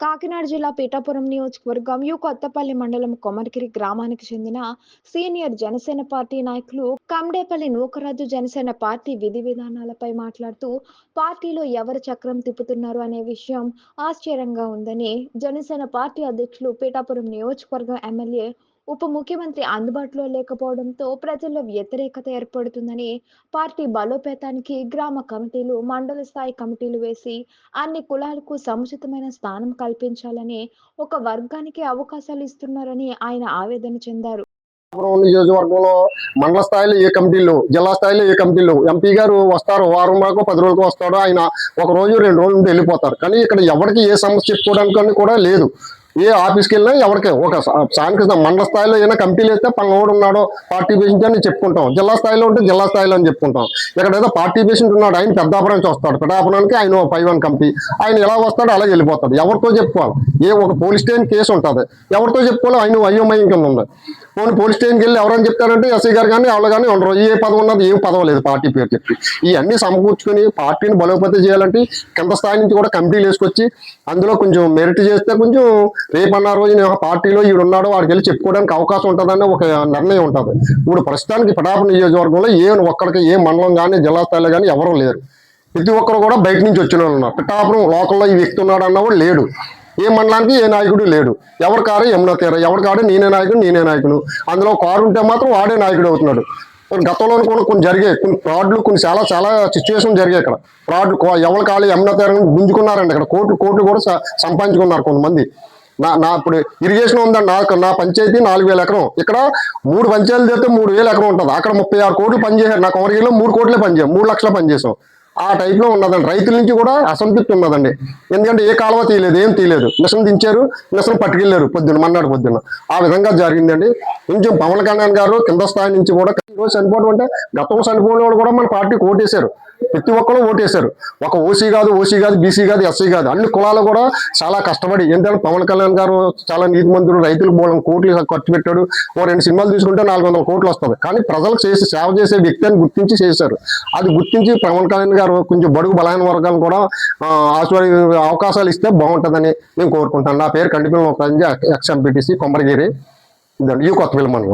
కాకినాడ జిల్లా పీఠాపురం నియోజకవర్గం యు కొత్తపల్లి మండలం కొమరగిరి గ్రామానికి చెందిన సీనియర్ జనసేన పార్టీ నాయకులు కమ్డేపల్లి నూకరాజు జనసేన పార్టీ విధి విధానాలపై మాట్లాడుతూ పార్టీలో ఎవరు చక్రం తిప్పుతున్నారు అనే విషయం ఆశ్చర్యంగా ఉందని జనసేన పార్టీ అధ్యక్షులు పీఠాపురం నియోజకవర్గం ఎమ్మెల్యే ఉప ముఖ్యమంత్రి అందుబాటులో లేకపోవడంతో ప్రజల్లో వ్యతిరేకత ఏర్పడుతుందని పార్టీ బలోపేతానికి గ్రామ కమిటీలు మండల స్థాయి కమిటీలు వేసి అన్ని కులాలకు సముచితమైన స్థానం కల్పించాలని ఒక వర్గానికి అవకాశాలు ఇస్తున్నారని ఆయన ఆవేదన చెందారు. నియోజకవర్గంలో మండల స్థాయిలో ఏ కమిటీలు జిల్లా స్థాయిలో ఏ కమిటీలు ఎంపీ గారు వస్తారు వారం వరకు పది రోజులకు వస్తాడు ఆయన ఒక రోజు రెండు రోజులు వెళ్ళిపోతారు. కానీ ఇక్కడ ఎవరికి ఏ సమస్య చెప్పుకోవడానికి కూడా లేదు. ఏ ఆఫీస్కి వెళ్ళినా ఎవరికి ఒక స్థానిక మండల స్థాయిలో ఏదైనా కమిటీలు వేస్తే పన్నోడు ఉన్నాడు పార్టీ పేషెంట్ అని చెప్పుకుంటాం. జిల్లా స్థాయిలో ఉంటే జిల్లా స్థాయిలో అని చెప్పుకుంటాం. ఇక్కడ ఏదో పార్టీ పేషెంట్ ఉన్నాడు ఆయన పెద్దాపురం నుంచి వస్తాడు పెద్దాపురానికి ఆయన ఫైవ్ వన్ కమిటీ. ఆయన ఎలా వస్తాడో అలా వెళ్ళిపోతాడు. ఎవరితో చెప్పుకోవాలి? ఏ ఒక పోలీస్ స్టేషన్ కేసు ఉంటుంది. ఎవరితో చెప్పుకోవాలి ఆయన అయోమయం కింద ఉంది? పోనీ పోలీస్ స్టేషన్కి వెళ్ళి ఎవరైనా చెప్తారంటే ఎస్ఐ గారు కానీ వాళ్ళు కానీ ఉండరు. ఏ పదవి ఉన్నది ఏం పదవి లేదు పార్టీ పేరు చెప్పి. ఇవన్నీ సమకూర్చుకొని పార్టీని బలోపేతం చేయాలంటే కింద స్థాయి నుంచి కూడా కమిటీలు వేసుకొచ్చి అందులో కొంచెం మెరిట్ చేస్తే కొంచెం రేపన్న రోజు నేను ఒక పార్టీలో ఈడు ఉన్నాడో వాడికి వెళ్ళి చెప్పుకోవడానికి అవకాశం ఉంటుందని ఒక నిర్ణయం ఉంటుంది. ఇప్పుడు ప్రస్తుతానికి పటాప నియోజకవర్గంలో ఏ ఒక్కడికి ఏ మండలం కానీ జిల్లా స్థాయిలో కానీ ఎవరూ లేరు. ప్రతి ఒక్కరు కూడా బయట నుంచి వచ్చిన వాళ్ళు ఉన్నారు. పిఠాపురం లోకల్లో ఈ వ్యక్తి ఉన్నాడు అన్నవాడు లేడు. ఏ మండలానికి ఏ నాయకుడు లేడు. ఎవరి కారే యమునా తీర ఎవరి కాడే నేనే నాయకుడు నేనే నాయకుడు. అందులో కారు ఉంటే మాత్రం వాడే నాయకుడు అవుతున్నాడు. గతంలో కూడా కొన్ని జరిగాయి. కొన్ని ఫ్రాడ్లు కొన్ని చాలా చాలా సిచ్యువేషన్ జరిగాయి ఇక్కడ. ఫ్రాడ్ ఎవరి కాలే యమునా తీర గుంజుకున్నారండి ఇక్కడ. కోట్లు కోట్లు కూడా సంపాదించుకున్నారు కొంతమంది. నా నా ఇప్పుడు ఇరిగేషన్ ఉందండి నాకు నా పంచాయతీ నాలుగు వేల ఎకరం. ఇక్కడ మూడు పంచాయతీలు చేస్తే మూడు వేల ఎకరం ఉంటుంది. అక్కడ ముప్పై ఆరు కోట్లు పనిచేశారు. నా కొమరగిరిలో మూడు కోట్లే పనిచేయం మూడు లక్షల పనిచేసాం ఆ type లో ఉన్నదండి. రైతుల నుంచి కూడా అసంతృప్తి ఉన్నదండి. ఎందుకంటే ఏ కాలువ తీయలేదు ఏం తీయలేదు. మిషన్ దించారు మిషన్ పట్టుకెళ్ళారు పొద్దున్న మన్నాడు పొద్దున్న. ఆ విధంగా జరిగిందండి. కొంచెం పవన్ కళ్యాణ్ గారు కింద స్థాయి నుంచి కూడా ఈరోజు చనిపోవడం అంటే గతంలో చనిపోయిన వాళ్ళు కూడా మన పార్టీకి ఓటేశారు. ప్రతి ఒక్కరు ఓటేశారు. ఒక ఓసీ కాదు ఓసీ కాదు బీసీ కాదు ఎస్సీ కాదు. అన్ని కులాలు కూడా చాలా కష్టపడి ఎందుకంటే పవన్ కళ్యాణ్ గారు చాలా నీతి మందులు రైతులు మూలం కోట్లు ఖర్చు పెట్టాడు. ఓ రెండు సినిమాలు తీసుకుంటే నాలుగు వందల కోట్లు వస్తుంది కానీ ప్రజలకు చేసి సేవ చేసే వ్యక్తి అని గుర్తించి చేశారు. అది గుర్తించి పవన్ కళ్యాణ్ గారు కొంచెం బడుగు బలహీన వర్గాలు కూడా ఆశ్వర్య అవకాశాలు ఇస్తే బాగుంటుందని నేను కోరుకుంటాను. నా పేరు కండిపిల్ల ఎక్స్ ఎంపీటీసీ కొమ్మరగిరి. ఇదండి ఈ కొత్త పిల్లమని